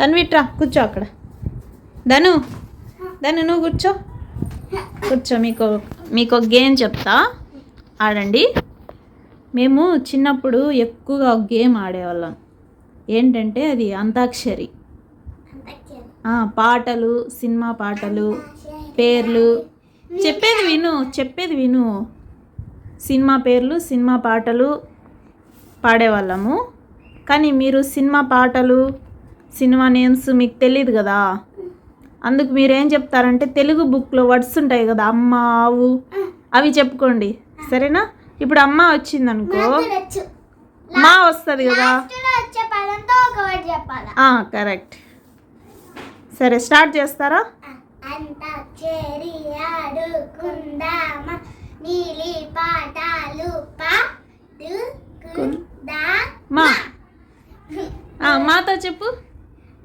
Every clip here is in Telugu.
తన్విట్రా కూర్చో అక్కడ. ధను ధను నువ్వు కూర్చో. కూర్చో మీకు మీకు ఒక గేమ్ చెప్తా. ఆడండి. మేము చిన్నప్పుడు ఎక్కువగా ఒక గేమ్ ఆడేవాళ్ళం. ఏంటంటే అది అంతాక్షరి. పాటలు సినిమా పాటలు పేర్లు. చెప్పేది విను చెప్పేది విను. సినిమా పేర్లు సినిమా పాటలు పాడేవాళ్ళము. కానీ మీరు సినిమా పాటలు సినిమా నేమ్స్ మీకు తెలియదు కదా? అందుకు మీరు ఏం చెప్తారంటే తెలుగు బుక్లో వర్డ్స్ ఉంటాయి కదా అమ్మ ఆవు అవి చెప్పుకోండి. సరేనా? ఇప్పుడు అమ్మ వచ్చింది అనుకో మా వస్తుంది కదా? కరెక్ట్. సరే స్టార్ట్ చేస్తారా? నీలి పాటాలు మాతో చెప్పు.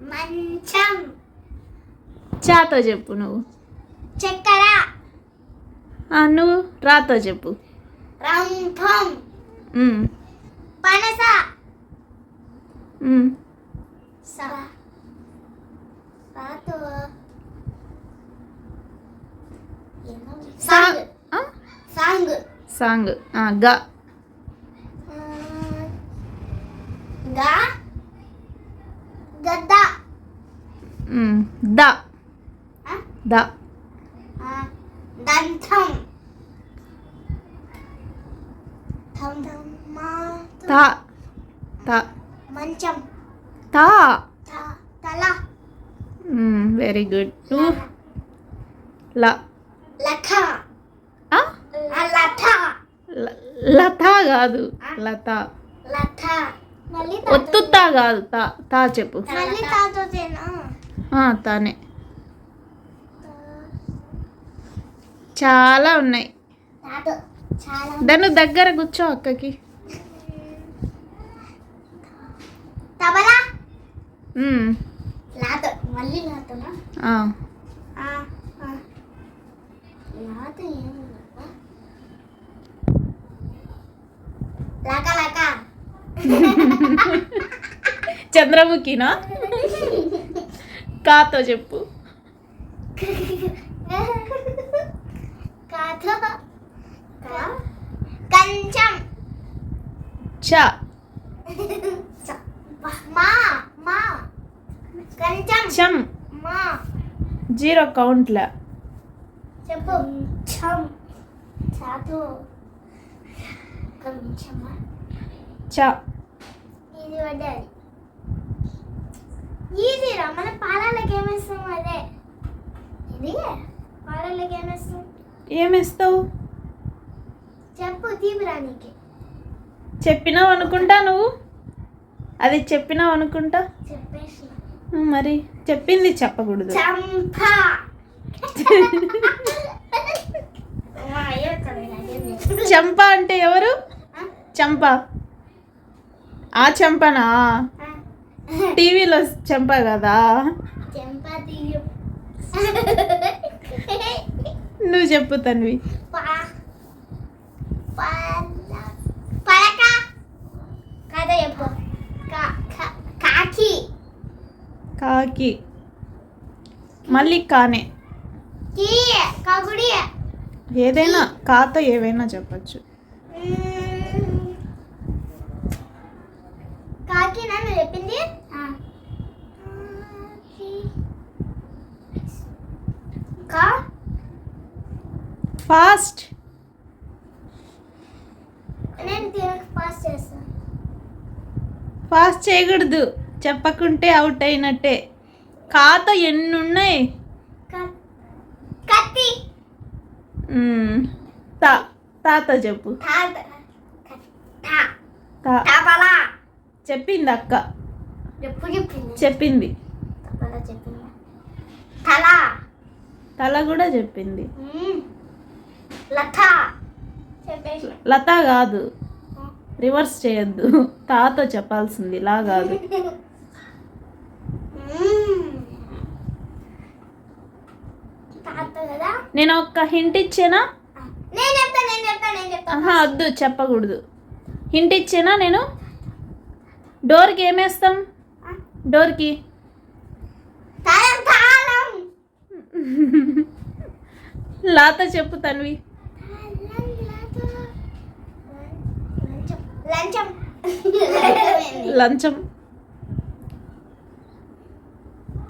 మంచం. చాతో చెప్పు నువ్వు. చక్కెర. నువ్వు రాతో చెప్పు. రంభం. పనస. సాంగ్? సాంగ్. గ. గా. గద్ద ఉమ్, ద ఆ? ద ఆ, దంతం థం థం మా త త మంచం త త తల వెరీ గుడ్ నువ్వు ల లఖ ఆ? ఆ, లత ల- లత కాదు లత లత మళ్ళీ ఒత్తు తా కాదు తా తా చెప్పు. తానే. చాలా ఉన్నాయి. దాన్ని దగ్గర కూర్చో అక్కకి. లక లక. చంద్రముఖినా? కాతో చెప్పు. కంచం. చ. చ- మా మా కంచం. చం. మా. జీరో కౌంట్ల. చెప్పు. చం చాతో కంచమా చ. ఇది పడ్డది ఈజీరా మన పాలకి ఏమేస్తాం అదే. ఇది? పాలకి ఏమేస్తాం ఏమేస్తావు చెప్పు తీపిరానికి చెప్పినావు అనుకుంటా నువ్వు? అది చెప్పినావు అనుకుంటా? మరి చెప్పింది చెప్పకూడదు. చంప. కదా అంటే ఎవరు? చంప. ఆ చంపనా. టీవీలో చంప కదా? నువ్వు చెప్పు తన్వి. కాకి. కాకి. మళ్ళీ కానే. ఏదైనా కాతో ఏవైనా చెప్పచ్చు మ్మ్. కాకి నన్ను చెప్పింది? కా? ఫాస్ట్. నేను పాస్ చేస్తాను ఫాస్ట్ చేయకూడదు. చెప్పకుంటే అవుట్ అయినట్టే. కాతో ఎన్ని ఉన్నాయి కత్తి. తా తాతో చెప్పు. తా- తా- తా. తబలా చెప్పింది అక్క ఎప్పుడు చెప్పింది? చెప్పింది. తబలా చెప్పింది? తల. తల కూడా చెప్పింది. లత. లత కాదు. రివర్స్ చేయొద్దు. తాతో చెప్పాల్సింది. ఇలా కాదు. నేను ఒక్క హింట్ ఇచ్చేనా? వద్దు చెప్పకూడదు. హింట్ ఇచ్చేనా నేను? డోర్కి ఏమేస్తాం? డోర్కి. లాత చెప్పు తన్వి. లంచం.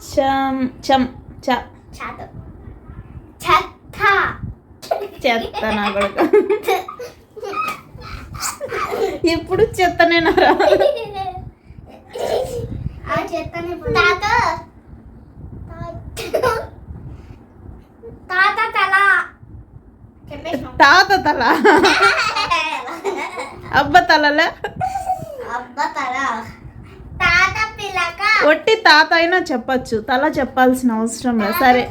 చం చం చ. చాత. చెత్త. నా కొడుకు. ఇప్పుడు చెత్తనేనారా తాత. తాత. తల. తాత తల? అబ్బ తలలే? అబ్బ తల. తాత పిలక. ఒట్టి తాత అయినా చెప్పచ్చు. తల చెప్పాల్సిన అవసరం లేదు. సరే.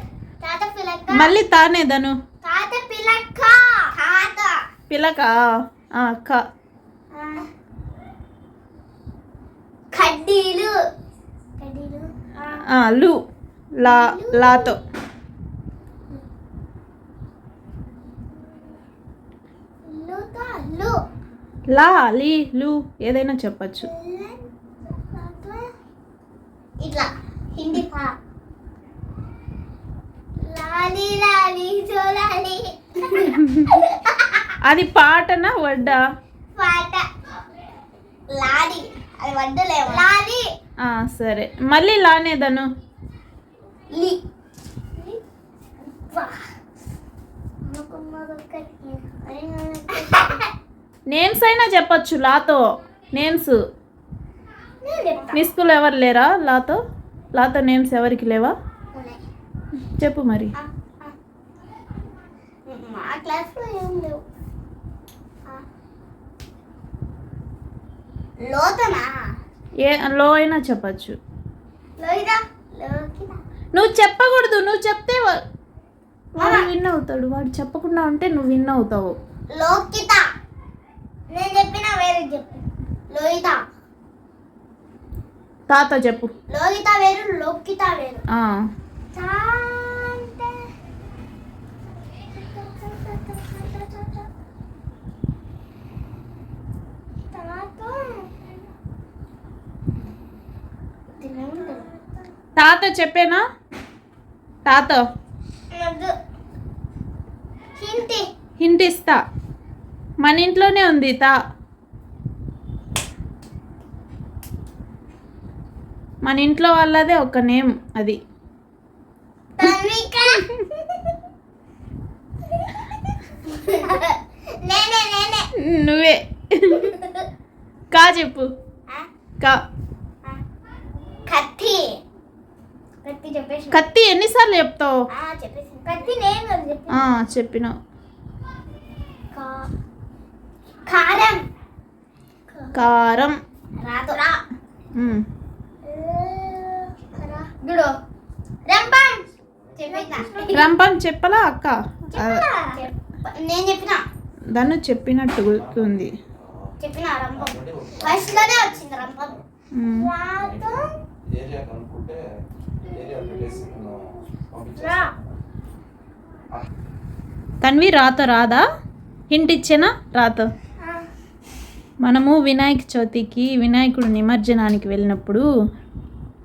తాత పిలక. మళ్ళీ తానేదను తాత పిలక. తాత. పిలక. ఆ, క. కడ్డీలు. లు. లా లాతో. లు లా లీ ఏదైనా చెప్పచ్చు. ఇట్లా హిందీ పా. లాలి లాలి జోలాలి అది పాటనా వడ్డా? పాట. లాలి అది వడ్డలేము. ఆ, సరే. మళ్ళీ లానేదను. నేమ్స్ అయినా చెప్పచ్చు లాతో. నేమ్స్. నేను చెప్తా. మీ స్కూల్ ఎవరు లేరా లాతో? లాతో నేమ్స్ ఎవరికి లేవా. చెప్పు మరి. లోతనా? ఏ లో అయినా చెప్పచ్చు. నువ్వు చెప్పకూడదు నువ్వు చెప్తే వాడు. విన్ అవుతాడు వాడు చెప్పకుండా ఉంటే నువ్వు విన్ అవుతావు. లోకిత. నేను చెప్పిన వేరే చెప్పు. లోహిత తాత చెప్పు. లోహిత వేరు లోకిత వేరు. తాత. తాత చెప్పేనా? తాత. హింటి. ఇస్తా. మన ఇంట్లోనే ఉంది తా. మన ఇంట్లో వాళ్ళదే ఒక నేమ్ అది. నువ్వే. కా చెప్పు. కా. కత్తి. కత్తి చెప్పేసి కత్తి ఎన్నిసార్లు చెప్తావు? ఆ, చెప్పేసి కత్తి నేను కదా చెప్పి ఆ, చెప్పినావు. కా- కారం. కారం. గుడు రంపం. చెప్పలా అక్క? నేను చెప్పిన? దాన్ని చెప్పినట్టు గుర్తుంది. చెప్పిన రంపం. ఫస్ట్లోనే వచ్చింది రంపం. ఏరియా కనుక్కుంటే ఏరియా నేను పంపించేస్తాను తన్వి రాత రాదా? హింట్ ఇచ్చేనా? రాత. మనము వినాయక చవితికి వినాయకుడు నిమజ్జనానికి వెళ్ళినప్పుడు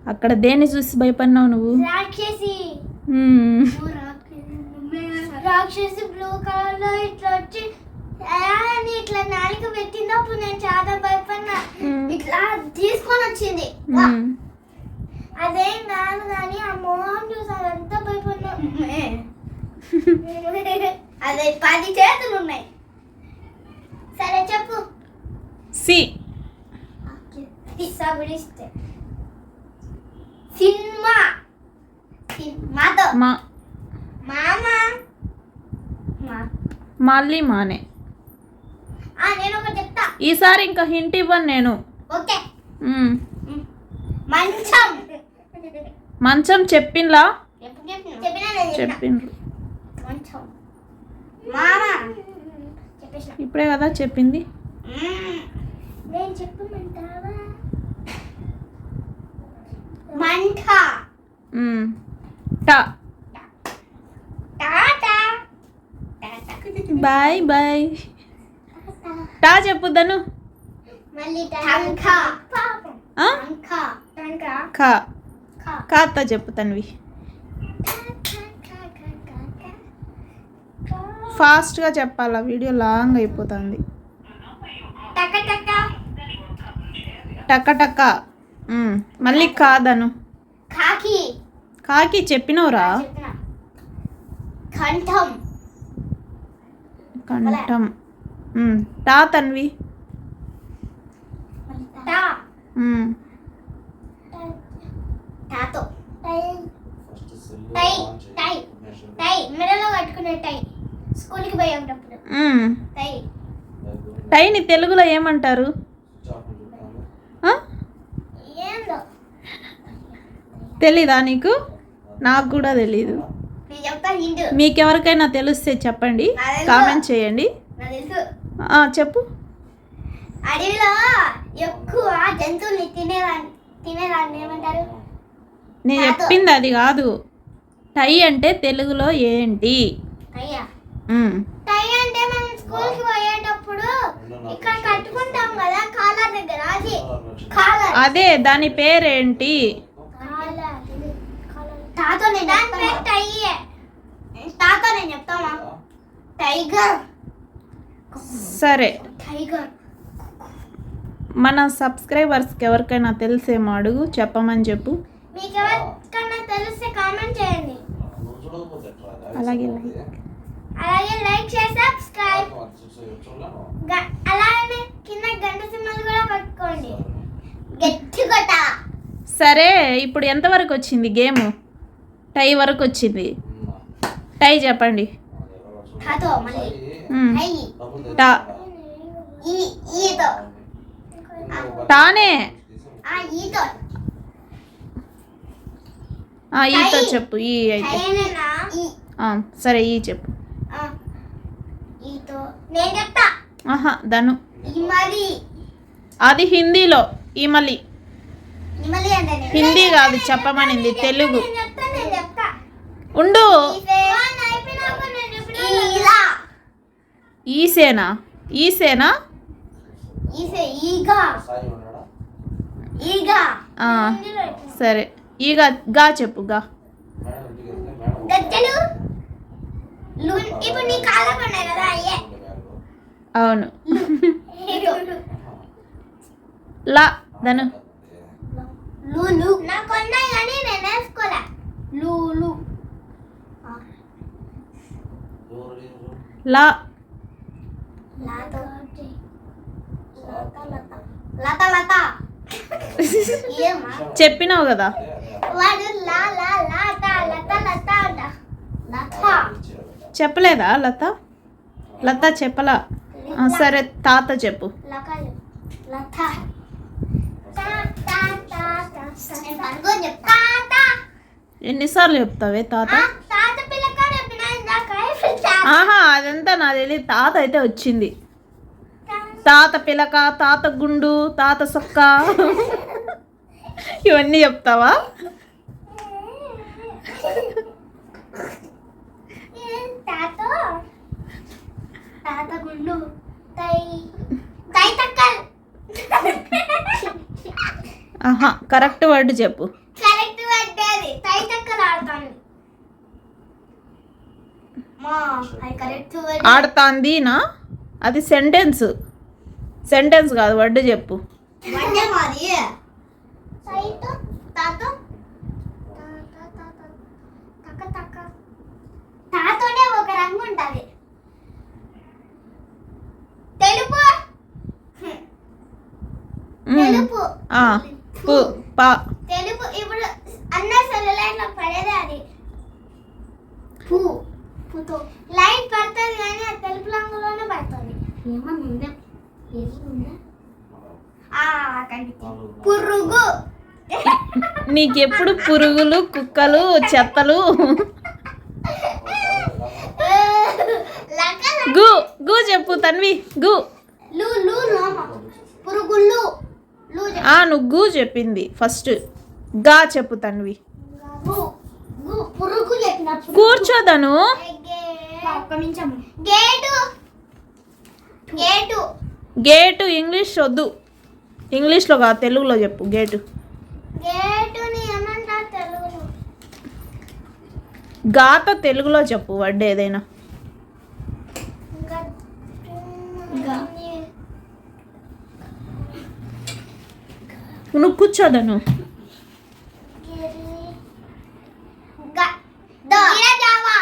అక్కడ దేన్ని చూసి భయపడినావు నువ్వు? రాక్షసి. మ్మ్. రాక్షసి. బ్లూ కలర్లో ఇట్లా వచ్చి ఆ అని ఇట్లా నాలుక పెట్టినప్పుడు నేను చాలా భయపడినా. ఇట్లా తీసుకొని వచ్చింది. అదేం కాదు కానీ ఆ మోహన్ చూసి అదంతా భయపడినా అదే పది చేతులు ఉన్నాయి. సరే చెప్పు. సి. సబడిస్తే సినిమా. సినిమాతో మా. మామ. మా. మళ్ళీ మానే. ఆ, నేను ఒకటి చెప్తా. ఈసారి ఇంకా హింట్ ఇవ్వను నేను. ఓకే. మంచం. మంచం చెప్పిన చెప్పిండ్రు ఇప్పుడే కదా చెప్పింది? Bye bye. టా చెప్పుద్దను మళ్ళీ ఖా ఖాతా చెప్పు తన్వి. ఫాస్ట్గా చెప్పాలా? వీడియో లాంగ్ అయిపోతుంది. టక మళ్ళీ కాదను కాకి. కాకి చెప్పినవురా. చెప్పిన. కంఠం. కంఠం. టా తన్వి. టా టై. టై. టై. మెడలో కట్టుకునే టై. స్కూల్కి పోయేటప్పుడు. టై. టైని తెలుగులో ఏమంటారు? తెలీదా నీకు? నాకు కూడా తెలీదు. మీకెవరికైనా తెలిస్తే చెప్పండి. కామెంట్ చేయండి. నాకు తెలుసు. ఆ, చెప్పు. అడవిలో ఎక్కువ జంతువుల్ని తినేదాన్ని తినేదాన్ని ఏమంటారు? నేను చెప్పింది అది కాదు. టై అంటే తెలుగులో ఏంటి? టై అంటే మనం స్కూల్కి పోయేటప్పుడు ఇక్కడ కట్టుకుంటాం కదా కాలర్ దగ్గర. అది కాలర్. అదే దాని పేరేంటి? తాతో నేను టై తాతో నేను చెప్తామా? టైగర్. సరే. టైగర్. మన సబ్స్క్రైబర్స్కి ఎవరికైనా తెలిసేమో అడుగు చెప్పమని చెప్పు. మీకు ఎవరికన్నా తెలిస్తే కామెంట్ చేయండి? అలాగే, అలాగే లైక్ చేసి సబ్స్క్రైబ్ మరి చూసే- చూడలేను. గ- అలానే కింద గంట సింబల్ కూడా పట్టుకోండి. గట్టి కొట్ట సరే ఇప్పుడు ఎంతవరకు వచ్చింది గేమ్? టై వరకు వచ్చింది. టై చెప్పండి. అది ఎవరో చూడు. తాతో మళ్ళీ ఉమ్, హై డబ్బులు టా. తెచ్చుకుంటా. ఈ ఈతో. చెప్పు ఈ అయితే. సరే ఈ చెప్పు. ఆ, ఈతో. నేను చెప్తా. ఆహా ధను. అది హిందీలో ఈ మళ్ళీ ఈ మళ్ళీ అంటే నేను- హిందీ కాదు చెప్పమనింది తెలుగు. ఉండు. ఈసేనా? ఈసేనా? ఈసే ఈగా. సాయి ఉన్నాడా? ఈగా. ఆ, సరే. ఈగ గా చెప్పు గా. మేడం ఇంటికి వెళ్తే మేడం గద్దెలు లు ఇప్పుడు నీ కాళ్ళకు ఉన్నాయి కదా అయ్యే. ఉండే బ్యాగ్లో. అవును. లా. ధను? లా చెప్పినావు కదా అదే, అదే. వాడు లా లా లత లత లత అంట లత ఇచ్చారు కదా. చెప్పలేదా లత? లత చెప్పలా. సరే తాత చెప్పు. ఎన్నిసార్లు చెప్తావే తాత? ఆహా అదంతా నా తెలియదు తాత అయితే వచ్చింది. తాత పిలక తాత గుండు తాత సొక్క. ఇవన్నీ చెప్తావా తాత తాత గుండు తై తై తక్కల్ ఆహా కరెక్ట్ వర్డ్ చెప్పు. కరెక్ట్ ఆడుతాను మా అది సెంటెన్స్. సెంటెన్స్ కాదు వర్డ్ చెప్పు. తెలుపు. పు. తెలుపు ఇప్పుడు అన్న సెలవులైట్లో పడేది అది. పూ. పూతో లైట్ పడుతుంది కానీ అది తెలుపు రంగులోనే పడుతుంది. ఏమన్నా ఉందా? పురుగు. నీకెప్పుడు పురుగులు కుక్కలు చెత్తలు లక గు గు చెప్పు తన్వి గు లు లు లోమ పురుగులు లు చెప్- ఆ నువ్వు గు చెప్పింది. ఫస్ట్గా చెప్పు తన్వి. కూర్చోదను గేటు ఇంగ్లీష్ వద్దు. ఇంగ్లీష్లో కాదు తెలుగులో చెప్పు గేటు. గాత తెలుగులో చెప్పు వర్డ్ ఏదైనా. కూర్చోదను గిరి గ- గిరజావా.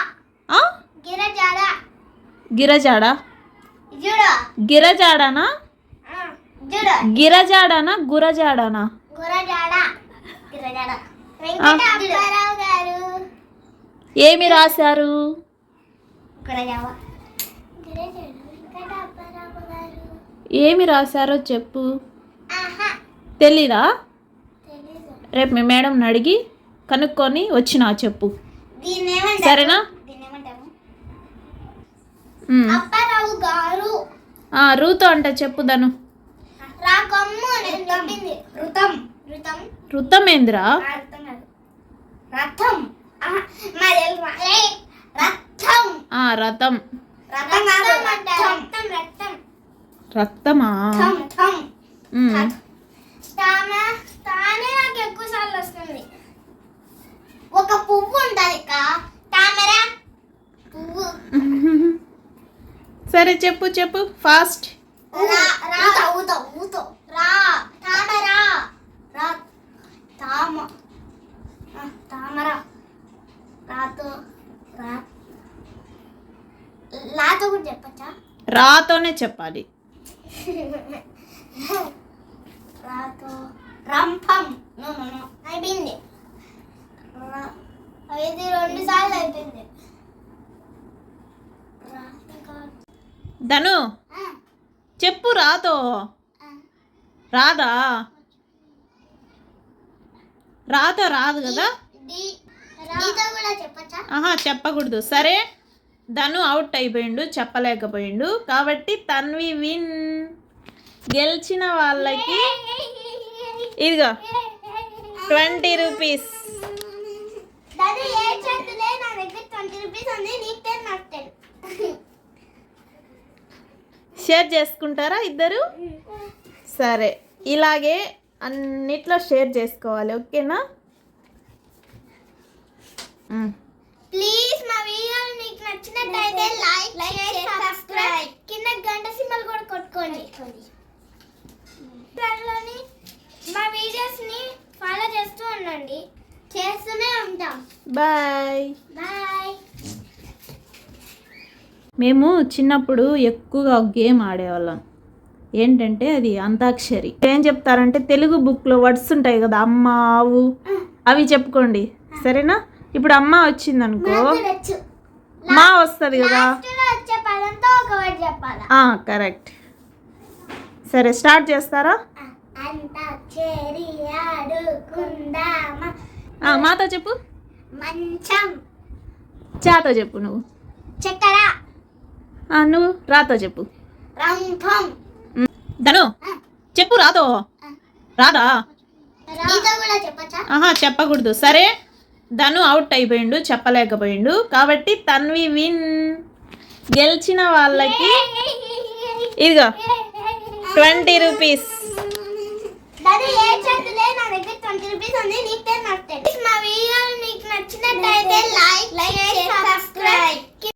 ఆ? గిరజాడ. గిరజాడ? జుడ. గిరజాడనా? జుడ. గిరజాడనా? గురజాడనా? ఏమి రాశారు? ఏమి రాశారో చెప్పు. ఆహా తెలీదా? రేపు మీ మేడం అడిగి కనుక్కొని వచ్చినా చెప్పు. సరేనా? రూతో అంటే చెప్పు దను కాదు. రథం. ఆహా, మరి తెలుసా? ఏ, రథం. ఆ రథం. రథం కాదు రథం. రథం రక్తమా తామ తానే నాకు ఎక్కువ సార్లు వస్తుంది. ఒక పువ్వు ఉంటది అక్క. తామర? పువ్వు. సరే చెప్పు చెప్పు. ఫాస్ట్ రా రా ఊతో ఊతో. రా తామర రా. తామ. తామర. రాతో రా. లాతో కూడా చెప్పచ్చా? రాతోనే చెప్పాలి. రాతో. రంపం. No no no. అయిపోయింది. ఇది రెండు సార్లు అయిపోయింది. ధను చెప్పు రాతో. రాదా? రాతో రాదు కదా? ఆహా చెప్పకూడదు. సరే ధను అవుట్ అయిపోయిండు చెప్పలేకపోయిండు. కాబట్టి తన్వి విన్. గెలిచిన వాళ్ళకి ఇదిగో ట్వంటీ రూపీస్. షేర్ చేసుకుంటారా ఇద్దరు? సరే ఇలాగే అన్నిట్లో షేర్ చేసుకోవాలి ఓకేనా. ప్లీజ్ మా వీడియో మీకు నచ్చినట్టయితే లైక్ లైక్ సబ్స్క్రైబ్. కింద గంట సింబల్ కూడా కొట్టుకోండి. త్వరలోని మా వీడియోస్ని ఫాలో చేస్తూ ఉండండి. చేస్తూనే ఉంటాం. బాయ్. బాయ్. మేము చిన్నప్పుడు ఎక్కువగా ఒక గేమ్ ఆడేవాళ్ళం. ఏంటంటే అది అంతాక్షరి. ఏం చెప్తారంటే తెలుగు బుక్లో వర్డ్స్ ఉంటాయి కదా అమ్మ ఆవు అవి చెప్పుకోండి. సరేనా? ఇప్పుడు అమ్మ వచ్చింది అనుకో మా వస్తుంది కదా. లాస్ట్లో వచ్చే పదంతో ఒక వర్డ్ చెప్పాలా? కరెక్ట్. సరే స్టార్ట్ చేస్తారా? మాతో చెప్పు. మంచం. చాతో చెప్పు నువ్వు. చక్కెర. నువ్వు రాతో చెప్పు. ధను చెప్పు రాతో. రాదా? ఆహా చెప్పకూడదు. సరే ధను అవుట్ అయిపోయిండు చెప్పలేకపోయిండు. కాబట్టి తన్వి విన్. గెలిచిన వాళ్ళకి ఇదిగో. Twenty rupees. దాని ఏ చేతులే నా దగ్గర ట్వంటీ రూపీస్ ఉంది నీకు టెన్ నాకు టెన్ మా వీడియో మీకు నచ్చినట్టయితే లైక్ లైక్ సబ్స్క్రైబ్